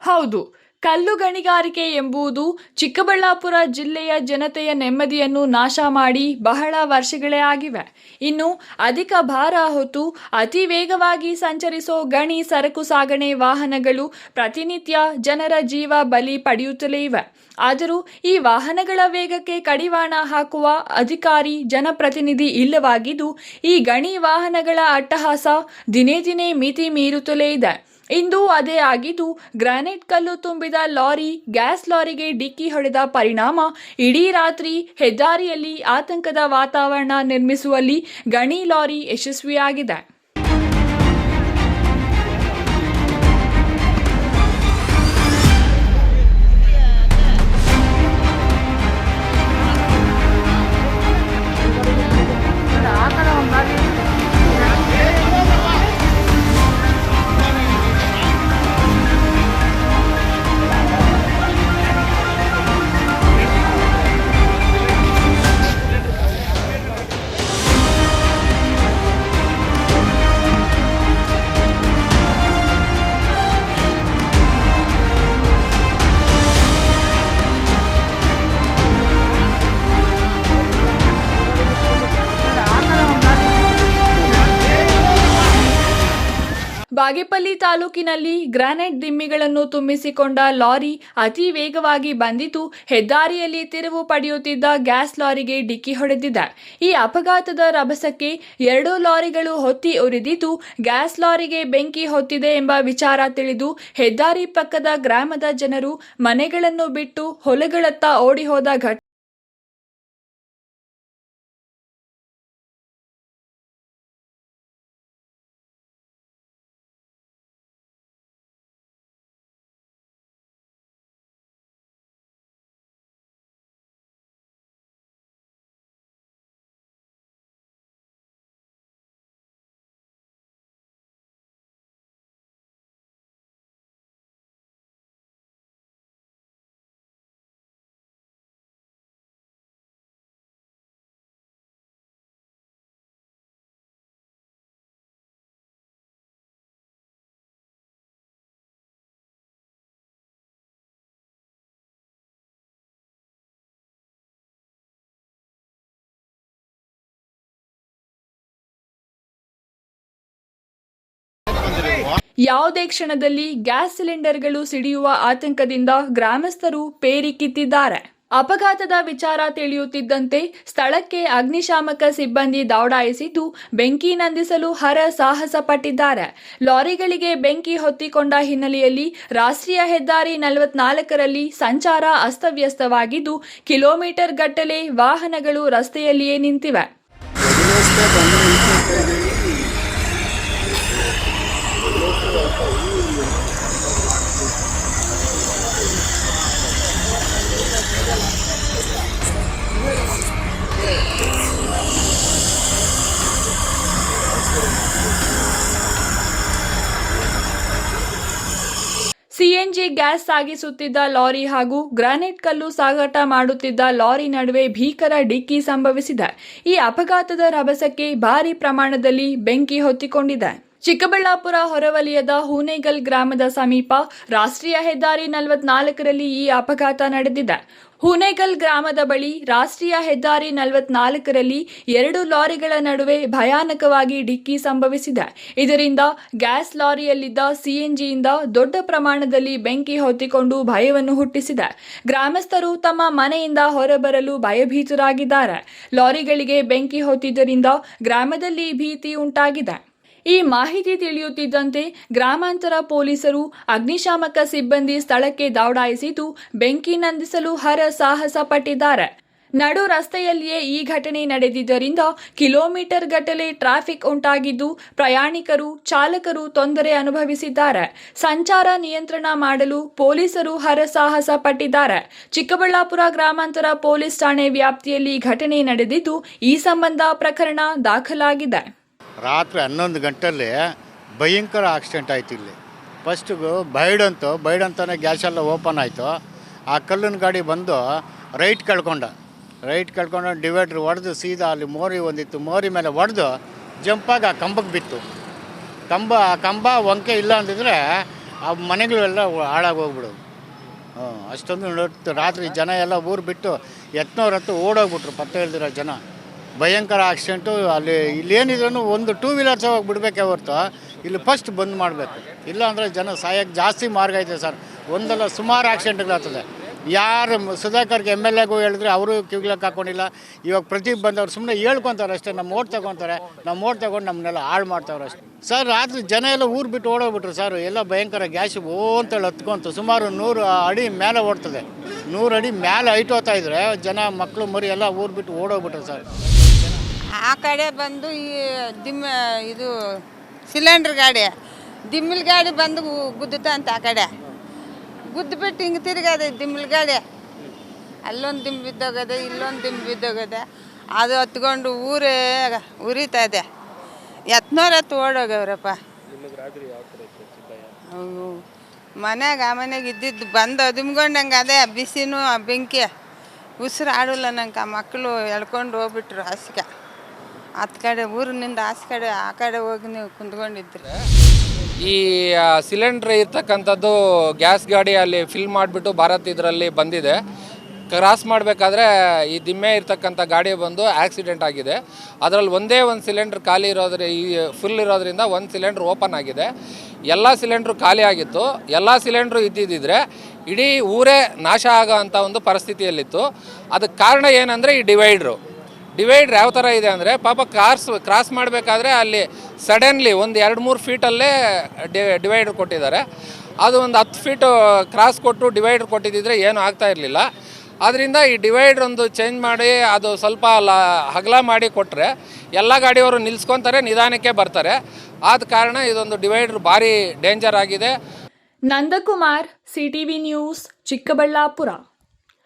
ಹೌದು, ಕಲ್ಲು ಗಣಿಗಾರಿಕೆ ಎಂಬುದು ಚಿಕ್ಕಬಳ್ಳಾಪುರ ಜಿಲ್ಲೆಯ ಜನತೆಯ ನೆಮ್ಮದಿಯನ್ನು ನಾಶ ಮಾಡಿ ಬಹಳ ವರ್ಷಗಳೇ ಆಗಿವೆ. ಇನ್ನು ಅಧಿಕ ಭಾರ ಹೊತ್ತು ಅತಿ ವೇಗವಾಗಿ ಸಂಚರಿಸೋ ಗಣಿ ಸರಕು ಸಾಗಣೆ ವಾಹನಗಳು ಪ್ರತಿನಿತ್ಯ ಜನರ ಜೀವ ಬಲಿ ಪಡೆಯುತ್ತಲೇ ಇವೆ. ಆದರೂ ಈ ವಾಹನಗಳ ವೇಗಕ್ಕೆ ಕಡಿವಾಣ ಹಾಕುವ ಅಧಿಕಾರಿ ಜನಪ್ರತಿನಿಧಿ ಇಲ್ಲವಾಗಿದ್ದು, ಈ ಗಣಿ ವಾಹನಗಳ ಅಟ್ಟಹಾಸ ದಿನೇ ದಿನೇ ಮಿತಿ ಮೀರುತ್ತಲೇ ಇದೆ. ಇಂದು ಅದೇ ಆಗಿದ್ದು ಗ್ರಾನೈಟ್ ಕಲ್ಲು ತುಂಬಿದ ಲಾರಿ, ಗ್ಯಾಸ್ ಲಾರಿಗೆ ಡಿಕ್ಕಿ ಹೊಡೆದ ಪರಿಣಾಮ, ಇಡೀ ರಾತ್ರಿ ಹೆದ್ದಾರಿಯಲ್ಲಿ ಆತಂಕದ ವಾತಾವರಣ ನಿರ್ಮಿಸುವಲ್ಲಿ ಗಣಿ ಲಾರಿ ಯಶಸ್ವಿಯಾಗಿದೆ. ಬಾಗೇಪಲ್ಲಿ ತಾಲೂಕಿನಲ್ಲಿ ಗ್ರಾನೈಟ್ ದಿಮ್ಮಿಗಳನ್ನು ತುಂಬಿಸಿಕೊಂಡ ಲಾರಿ ಅತಿ ವೇಗವಾಗಿ ಬಂದಿತು. ಹೆದ್ದಾರಿಯಲ್ಲಿ ತಿರುವು ಪಡೆಯುತ್ತಿದ್ದ ಗ್ಯಾಸ್ ಲಾರಿಗೆ ಡಿಕ್ಕಿ ಹೊಡೆದಿದೆ. ಈ ಅಪಘಾತದ ರಭಸಕ್ಕೆ ಎರಡು ಲಾರಿಗಳು ಹೊತ್ತಿ ಉರಿದಿದ್ದು, ಗ್ಯಾಸ್ ಲಾರಿಗೆ ಬೆಂಕಿ ಹೊತ್ತಿದೆ ಎಂಬ ವಿಚಾರ ತಿಳಿದು ಹೆದ್ದಾರಿ ಪಕ್ಕದ ಗ್ರಾಮದ ಜನರು ಮನೆಗಳನ್ನು ಬಿಟ್ಟು ಹೊಲಗಳತ್ತ ಓಡಿ ಹೋದ ಘಟನೆ ಯಾವುದೇ ಕ್ಷಣದಲ್ಲಿ ಗ್ಯಾಸ್ ಸಿಲಿಂಡರ್ಗಳು ಸಿಡಿಯುವ ಆತಂಕದಿಂದ ಗ್ರಾಮಸ್ಥರು ಪೇರಿ ಕಿತ್ತಿದ್ದಾರೆ ಅಪಘಾತದ ವಿಚಾರ ತಿಳಿಯುತ್ತಿದ್ದಂತೆ ಸ್ಥಳಕ್ಕೆ ಅಗ್ನಿಶಾಮಕ ಸಿಬ್ಬಂದಿ ದೌಡಾಯಿಸಿದ್ದು, ಬೆಂಕಿ ನಂದಿಸಲು ಹರ ಸಾಹಸ ಪಟ್ಟಿದ್ದಾರೆ ಲಾರಿಗಳಿಗೆ ಬೆಂಕಿ ಹೊತ್ತಿಕೊಂಡ ಹಿನ್ನೆಲೆಯಲ್ಲಿ ರಾಷ್ಟ್ರೀಯ ಹೆದ್ದಾರಿ ನಲವತ್ನಾಲ್ಕರಲ್ಲಿ ಸಂಚಾರ ಅಸ್ತವ್ಯಸ್ತವಾಗಿದ್ದು ಕಿಲೋಮೀಟರ್ ಗಟ್ಟಲೆ ವಾಹನಗಳು ರಸ್ತೆಯಲ್ಲಿಯೇ ನಿಂತಿವೆ. ಸಿಎನ್ಜಿ ಗ್ಯಾಸ್ ಸಾಗಿಸುತ್ತಿದ್ದ ಲಾರಿ ಹಾಗೂ ಗ್ರಾನೈಟ್ ಕಲ್ಲು ಸಾಗಾಟ ಮಾಡುತ್ತಿದ್ದ ಲಾರಿ ನಡುವೆ ಭೀಕರ ಡಿಕ್ಕಿ ಸಂಭವಿಸಿದೆ. ಈ ಅಪಘಾತದ ರಭಸಕ್ಕೆ ಭಾರಿ ಪ್ರಮಾಣದಲ್ಲಿ ಬೆಂಕಿ ಹೊತ್ತಿಕೊಂಡಿದೆ. ಚಿಕ್ಕಬಳ್ಳಾಪುರ ಹೊರವಲಯದ ಹೂನೇಗಲ್ ಗ್ರಾಮದ ಸಮೀಪ ರಾಷ್ಟ್ರೀಯ ಹೆದ್ದಾರಿ ನಲವತ್ನಾಲ್ಕರಲ್ಲಿ ಈ ಅಪಘಾತ ನಡೆದಿದೆ. ಹೂನೇಗಲ್ ಗ್ರಾಮದ ಬಳಿ ರಾಷ್ಟ್ರೀಯ ಹೆದ್ದಾರಿ ನಲವತ್ನಾಲ್ಕರಲ್ಲಿ ಎರಡು ಲಾರಿಗಳ ನಡುವೆ ಭಯಾನಕವಾಗಿ ಡಿಕ್ಕಿ ಸಂಭವಿಸಿದೆ. ಇದರಿಂದ ಗ್ಯಾಸ್ ಲಾರಿಯಲ್ಲಿದ್ದ ಸಿಎನ್ಜಿಯಿಂದ ದೊಡ್ಡ ಪ್ರಮಾಣದಲ್ಲಿ ಬೆಂಕಿ ಹೊತ್ತಿಕೊಂಡು ಭಯವನ್ನು ಹುಟ್ಟಿಸಿದೆ. ಗ್ರಾಮಸ್ಥರು ತಮ್ಮ ಮನೆಯಿಂದ ಹೊರಬರಲು ಭಯಭೀತರಾಗಿದ್ದಾರೆ. ಲಾರಿಗಳಿಗೆ ಬೆಂಕಿ ಹೊತ್ತಿದ್ದರಿಂದ ಗ್ರಾಮದಲ್ಲಿ ಭೀತಿ ಉಂಟಾಗಿದೆ. ಈ ಮಾಹಿತಿ ತಿಳಿಯುತ್ತಿದ್ದಂತೆ ಗ್ರಾಮಾಂತರ ಪೊಲೀಸರು ಅಗ್ನಿಶಾಮಕ ಸಿಬ್ಬಂದಿ ಸ್ಥಳಕ್ಕೆ ದೌಡಾಯಿಸಿದ್ದು, ಬೆಂಕಿ ನಂದಿಸಲು ಹರ ಸಾಹಸ ಪಟ್ಟಿದ್ದಾರೆ. ನಡು ರಸ್ತೆಯಲ್ಲಿಯೇ ಈ ಘಟನೆ ನಡೆದಿದ್ದರಿಂದ ಕಿಲೋಮೀಟರ್ ಗಟ್ಟಲೆ ಟ್ರಾಫಿಕ್ ಉಂಟಾಗಿದ್ದು, ಪ್ರಯಾಣಿಕರು, ಚಾಲಕರು ತೊಂದರೆ ಅನುಭವಿಸಿದ್ದಾರೆ. ಸಂಚಾರ ನಿಯಂತ್ರಣ ಮಾಡಲು ಪೊಲೀಸರು ಹರಸಾಹಸ ಪಟ್ಟಿದ್ದಾರೆ. ಚಿಕ್ಕಬಳ್ಳಾಪುರ ಗ್ರಾಮಾಂತರ ಪೊಲೀಸ್ ಠಾಣೆ ವ್ಯಾಪ್ತಿಯಲ್ಲಿ ಘಟನೆ ನಡೆದಿದ್ದು, ಈ ಸಂಬಂಧ ಪ್ರಕರಣ ದಾಖಲಾಗಿದೆ. ರಾತ್ರಿ ಹನ್ನೊಂದು ಗಂಟೆಯಲ್ಲಿ ಭಯಂಕರ ಆಕ್ಸಿಡೆಂಟ್ ಆಯ್ತು ಇಲ್ಲಿ. ಫಸ್ಟಿಗೂ ಬೈಡ್ ಅಂತು ಬೈಡ್ ಅಂತಾನೆ ಗ್ಯಾಸೆಲ್ಲ ಓಪನ್ ಆಯಿತು. ಆ ಕಲ್ಲಿನ ಗಾಡಿ ಬಂದು ರೈಟ್ ಕಳ್ಕೊಂಡ. ರೈಟ್ ಕಳ್ಕೊಂಡು ಡಿವೈಡ್ರ್ ಹೊಡೆದು ಸೀದಾ ಅಲ್ಲಿ ಮೋರಿ ಒಂದಿತ್ತು, ಮೋರಿ ಮೇಲೆ ಹೊಡೆದು ಜಂಪಾಗಿ ಆ ಕಂಬಕ್ಕೆ ಬಿತ್ತು. ಕಂಬ, ಆ ಕಂಬ ಒಂಕೆ ಇಲ್ಲ ಅಂದಿದ್ರೆ ಆ ಮನೆಗಳೆಲ್ಲ ಹಾಳಾಗಿ ಹೋಗ್ಬಿಡೋದು ಹ್ಞೂ, ಅಷ್ಟೊಂದು ರಾತ್ರಿ ಜನ ಎಲ್ಲ ಊರು ಬಿಟ್ಟು ಎತ್ನವ್ರ ಹತ್ತು ಓಡೋಗ್ಬಿಟ್ರು, ಪತ್ತೆ ಇಲ್ದಿರೋ ಜನ. ಭಯಂಕರ ಆಕ್ಸಿಡೆಂಟು, ಅಲ್ಲಿ ಇಲ್ಲೇನಿದ್ರು ಒಂದು ಟೂ ವೀಲರ್ಸ್ ಹೋಗಿ ಬಿಡಬೇಕೇ ಹೊರತು, ಇಲ್ಲಿ ಫಸ್ಟ್ ಬಂದ್ ಮಾಡಬೇಕು. ಇಲ್ಲಾಂದರೆ ಜನ ಸಾಯಕ್ಕೆ ಜಾಸ್ತಿ ಮಾರ್ಗ ಐತೆ ಸರ್. ಒಂದಲ್ಲ ಸುಮಾರು ಆಕ್ಸಿಡೆಂಟ್ಗಳಾಗ್ತದೆ ಯಾರು ಸುಧಾಕರ್ಗೆ ಎಂ ಎಲ್ ಎಗೂ ಹೇಳಿದ್ರೆ ಅವರು ಕಿವಿಗ್ಲಕ್ಕೆ ಹಾಕೊಂಡಿಲ್ಲ. ಇವಾಗ ಪ್ರತಿ ಬಂದವ್ರು ಸುಮ್ಮನೆ ಹೇಳ್ಕೊತಾರೆ ಅಷ್ಟೇ ನಮ್ಮ ಓಟ್ ತಗೊತಾರೆ ನಮ್ಮ ಓಟ್ ತಗೊಂಡು ನಮ್ಮನ್ನೆಲ್ಲ ಹಾಳು ಮಾಡ್ತಾವ್ರೆ ಅಷ್ಟೇ. ಸರ್, ರಾತ್ರಿ ಜನ ಎಲ್ಲ ಊರು ಬಿಟ್ಟು ಓಡೋಗ್ಬಿಟ್ರು ಸರ್. ಎಲ್ಲ ಭಯಂಕರ ಗ್ಯಾಸ್ ಓ ಅಂತೇಳಿ ಹತ್ಕೊಂತು. ಸುಮಾರು ನೂರು ಅಡಿ ಮೇಲೆ ಓಡ್ತದೆ. ನೂರು ಅಡಿ ಮೇಲೆ ಹೈಟ್ ಹೋಗ್ತಾ ಇದ್ರೆ ಜನ ಮಕ್ಕಳು ಮರಿ ಎಲ್ಲ ಊರು ಬಿಟ್ಟು ಓಡೋಗ್ಬಿಟ್ರು ಸರ್. ಆ ಕಡೆ ಬಂದು ಈ ದಿಮ್ಮ ಇದು ಸಿಲಿಂಡ್ರ್ ಗಾಡಿ, ದಿಮ್ಮಿಲ್ ಗಾಡಿ ಬಂದು ಗುದ್ದುತ್ತ ಅಂತ ಆ ಕಡೆ. ಗುದ್ದುಬಿಟ್ಟು ಹಿಂಗೆ ತಿರುಗದೆ ದಿಮ್ಮಿಲ್ ಗಾಡಿ. ಅಲ್ಲೊಂದು ದಿಂಬು ಬಿದ್ದೋಗದೆ, ಇಲ್ಲೊಂದು ದಿಂಬು ಬಿದ್ದೋಗದೆ, ಅದು ಹತ್ಕೊಂಡು ಊರೇ ಉರಿತಾ ಇದೆ. ಎತ್ನೋರತ್ತು ಓಡೋಗವ್ರಪ್ಪ. ಮನೆಗೆ ಆ ಮನೆಗೆ ಇದ್ದಿದ್ದು ಬಂದು ಅದುಮ್ಕೊಂಡಂಗೆ ಅದೇ ಬಿಸಿನೂ ಆ ಬೆಂಕಿ ಉಸಿರು ನಂಗೆ ಆ ಮಕ್ಕಳು ಎಳ್ಕೊಂಡು ಹೋಗ್ಬಿಟ್ರು ಹಾಸಿಗೆ. ಹತ್ತು ಕಡೆ, ಊರಿನಿಂದ ಆಸ್ ಕಡೆ, ಆ ಕಡೆ ಹೋಗಿ ನೀವು ಕುಂದ್ಕೊಂಡಿದ್ರೆ ಈ ಸಿಲಿಂಡ್ರ್ ಇರ್ತಕ್ಕಂಥದ್ದು ಗ್ಯಾಸ್ ಗಾಡಿ ಅಲ್ಲಿ ಫಿಲ್ ಮಾಡಿಬಿಟ್ಟು ಭಾರತ್ ಇದರಲ್ಲಿ ಬಂದಿದೆ. ಕ್ರಾಸ್ ಮಾಡಬೇಕಾದ್ರೆ ಈ ದಿಮ್ಮೆ ಇರ್ತಕ್ಕಂಥ ಗಾಡಿ ಬಂದು ಆಕ್ಸಿಡೆಂಟ್ ಆಗಿದೆ. ಅದರಲ್ಲಿ ಒಂದೇ ಒಂದು ಸಿಲಿಂಡ್ರ್ ಖಾಲಿ ಇರೋದ್ರ, ಈ ಫುಲ್ ಇರೋದ್ರಿಂದ ಒಂದು ಸಿಲಿಂಡ್ರ್ ಓಪನ್ ಆಗಿದೆ. ಎಲ್ಲ ಸಿಲಿಂಡ್ರು ಖಾಲಿ ಆಗಿತ್ತು. ಎಲ್ಲ ಸಿಲಿಂಡ್ರು ಇದ್ದಿದ್ದಿದ್ರೆ ಇಡೀ ಊರೇ ನಾಶ ಆಗೋ ಅಂಥ ಒಂದು ಪರಿಸ್ಥಿತಿಯಲ್ಲಿತ್ತು. ಅದಕ್ಕೆ ಕಾರಣ ಏನಂದರೆ ಈ ಡಿವೈಡ್ರು ಡಿವೈಡ್ರ್ ಯಾವ ಥರ ಇದೆ ಅಂದರೆ ಪಾಪ ಕಾರ್ಸ್ ಕ್ರಾಸ್ ಮಾಡಬೇಕಾದ್ರೆ ಅಲ್ಲಿ ಸಡನ್ಲಿ ಒಂದು ಎರಡು ಮೂರು ಫೀಟಲ್ಲೇ ಡಿ ಡಿವೈಡ್ರ್ ಕೊಟ್ಟಿದ್ದಾರೆ. ಅದು ಒಂದು ಹತ್ತು ಫೀಟು ಕ್ರಾಸ್ ಕೊಟ್ಟು ಡಿವೈಡ್ರ್ ಕೊಟ್ಟಿದ್ದಿದ್ರೆ ಏನೂ ಆಗ್ತಾ ಇರಲಿಲ್ಲ. ಆದ್ದರಿಂದ ಈ ಡಿವೈಡರ್ ಒಂದು ಚೇಂಜ್ ಮಾಡಿ ಅದು ಸ್ವಲ್ಪ ಲ, ಹಗಲ ಮಾಡಿ ಕೊಟ್ಟರೆ ಎಲ್ಲ ಗಾಡಿಯವರು ನಿಲ್ಸ್ಕೊತಾರೆ, ನಿಧಾನಕ್ಕೆ ಬರ್ತಾರೆ. ಆದ ಕಾರಣ ಇದೊಂದು ಡಿವೈಡ್ರ್ ಭಾರಿ ಡೇಂಜರ್ ಆಗಿದೆ. Nandakumar CTV news Chikkaballapur.